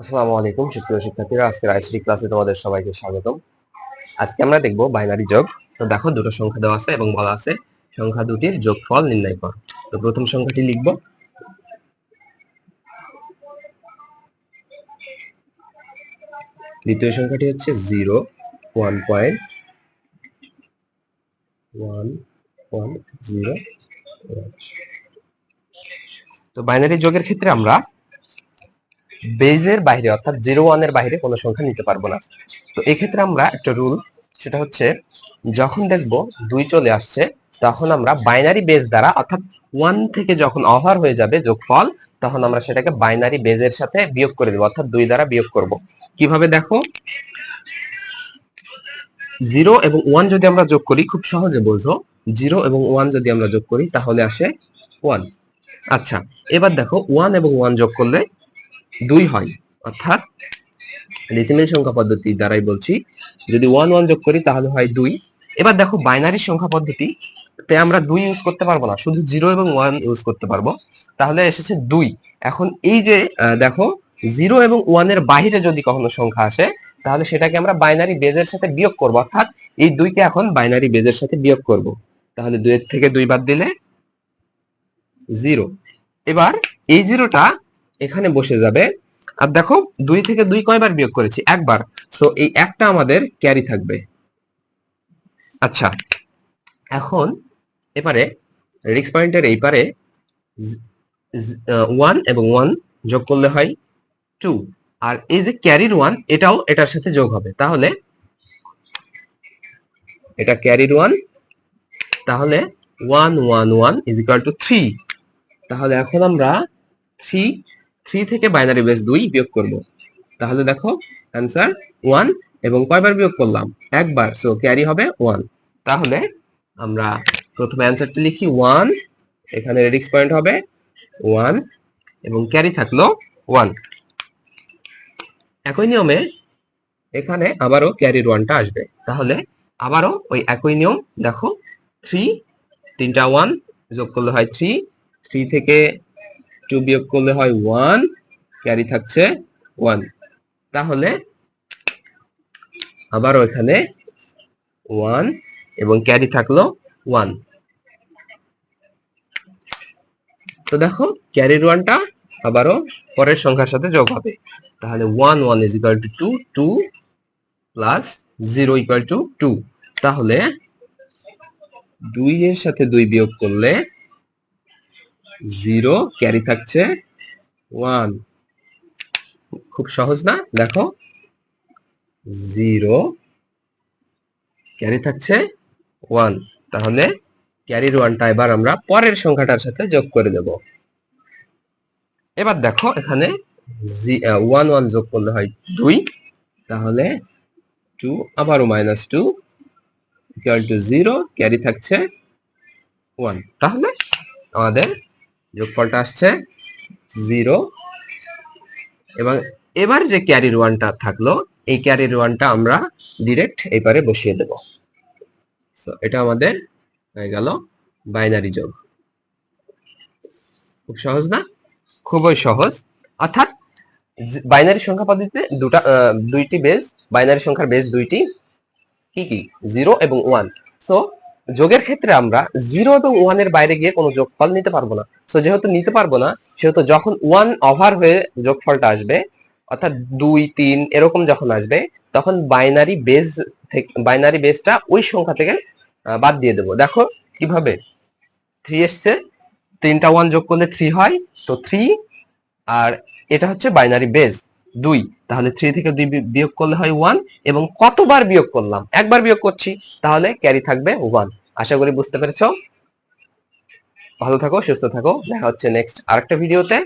আসসালামু আলাইকুম, সুপ্রিয় শিক্ষার্থীরা, আজকের আইসিটি ক্লাসে তোমাদের সবাইকে স্বাগতম। আজকে আমরা দেখব বাইনারি যোগ। তো দেখো, দুটো সংখ্যা দেওয়া আছে এবং বলা আছে, সংখ্যা দুটির যোগফল নির্ণয় কর। তো প্রথম সংখ্যাটি লিখব। দ্বিতীয় সংখ্যাটি হচ্ছে zero one point one one zero তো বাইনারি যোগের ক্ষেত্রে আমরা বেজের বাইরে, অর্থাৎ জিরো ওয়ানের বাইরে কোনো সংখ্যা নিতে পারব না। তো এক্ষেত্রে আমরা একটা রুল সেটা হচ্ছে যখন দেখব দুই চলে আসছে, তখন আমরা বাইনারি বেজ দ্বারা, অর্থাৎ ওয়ান থেকে যখন ওভার হয়ে যাবে যোগফল, তখন আমরা সেটাকে বাইনারি বেজের সাথে বিয়োগ করে দেবো, অর্থাৎ দুই দ্বারা বিয়োগ করব। কীভাবে দেখো? জিরো এবং ওয়ান যদি আমরা যোগ করি, খুব সহজে বোঝো জিরো এবং ওয়ান যদি আমরা যোগ করি, তাহলে আসে ওয়ান আচ্ছা এবার দেখো ওয়ান এবং ওয়ান যোগ করলে দুই হয়। অর্থাৎ ডেসিমেল সংখ্যা পদ্ধতি দ্বারাই বলছি, যদি ওয়ান ওয়ান যোগ করি তাহলে হয় দুই। এবার দেখো বাইনারি সংখ্যা পদ্ধতি তে আমরা দুই ইউজ করতে পারব না, শুধু জিরো এবং ওয়ান ইউজ করতে পারব। তাহলে এসেছে দুই। এখন এই যে দেখো জিরো এবং ওয়ানের বাইরে যদি কখনো সংখ্যা আসে, তাহলে সেটাকে আমরা বাইনারি বেজের সাথে বিয়োগ করব। অর্থাৎ এই দুইকে এখন বাইনারি বেজের সাথে বিয়োগ করব। তাহলে দুইয়ের থেকে দুই বাদ দিলে জিরো এবার এই জিরোটা এখানে বসে যাবে। আর দেখো, দুই থেকে দুই কয়বার বিয়োগ করেছি? একবার। সো এই একটা আমাদের ক্যারি থাকবে। আচ্ছা এখন এবারে রিক্স পয়েন্টের এই পারে ওয়ান এবং ওয়ান যোগ করলে হয় টু আর এই যে ক্যারির ওয়ান এটাও এটার সাথে যোগ হবে। তাহলে এটা ক্যারির ওয়ান তাহলে one one one is equal to three তাহলে এখন আমরা থ্রি থ্রি থেকে বাইনারি বেস দুই বিয়োগ করব। তাহলে দেখো অ্যান্সার ওয়ান এবং কয়বার বিয়োগ করলাম? একবার সো ক্যারি হবে ওয়ান তাহলে আমরা প্রথমে অ্যান্সারটি লিখি ওয়ান এখানে রেডিক্স পয়েন্ট হবে ওয়ান এবং ক্যারি থাকল ওয়ান একই নিয়মে এখানে আবারও ক্যারির ওয়ানটা আসবে। তাহলে আবারও ওই একই নিয়ম, দেখো থ্রি তিনটা ওয়ান যোগ করলে হয় থ্রি থ্রি থেকে টু বিয়োগ করলে হয় ওয়ান ক্যারি থাকছে ওয়ান তাহলে আবারও এখানে ওয়ান এবং ক্যারি থাকল ওয়ান তো দেখো ক্যারির ওয়ানটা আবারও পরের সংখ্যার সাথে যোগ হবে। তাহলে one one is equal two two two plus zero equal to two তাহলে দুই এর সাথে দুই বিয়োগ করলে জিরো, ক্যারি থাকছে ওয়ান। খুব সহজ না? দেখো। জিরো, ক্যারি থাকছে ওয়ান। তাহলে ক্যারির ওয়ানটা এবার আমরা পরের সংখ্যাটার সাথে যোগ করে দেব। এবার দেখো, এখানে ওয়ান ওয়ান যোগ করলে হয় দুই। তাহলে টু আবারও minus two equal to zero, carry থাকছে ওয়ান। তাহলে আমাদের যোগফলটা আসছে জিরো। এবং এবার যে ক্যারির ওয়ানটা থাকল এই ক্যারির ওয়ানটা আমরা ডিরেক্ট এই পারে বসিয়ে দেব। So, এটা আমাদের হয়ে গেল বাইনারি যোগ। খুব সহজ না? খুবই সহজ। অর্থাৎ বাইনারি সংখ্যা পদ্ধতিতে দুটা দুইটি বেজ বাইনারি সংখ্যার বেজ দুইটি কি কি? জিরো এবং ওয়ান সো যোগের ক্ষেত্রে আমরা জিরো এবং ওয়ানের বাইরে গিয়ে কোনো যোগফল নিতে পারব না। সো যেহেতু নিতে পারব না, সেহেতু যখন ওয়ান ওভার হয়ে যোগফলটা আসবে, অর্থাৎ দুই, তিন, এরকম যখন আসবে, তখন বাইনারি বেজ থেকে বাইনারি বেজটা ওই সংখ্যা থেকে বাদ দিয়ে দেবো। দেখো কীভাবে? থ্রি এসছে, তিনটা ওয়ান যোগ করলে থ্রি হয়, তো থ্রি আর এটা হচ্ছে বাইনারি বেজ দুই, তাহলে থ্রি থেকে দুই বিয়োগ করলে হয় ওয়ান এবং কতবার বিয়োগ করলাম? একবার বিয়োগ করছি, তাহলে ক্যারি থাকবে ওয়ান আশা করি বুঝতে পেরেছ। ভালো থাকো, সুস্থ থাকো। দেখা হচ্ছে নেক্সট আরেকটা ভিডিওতে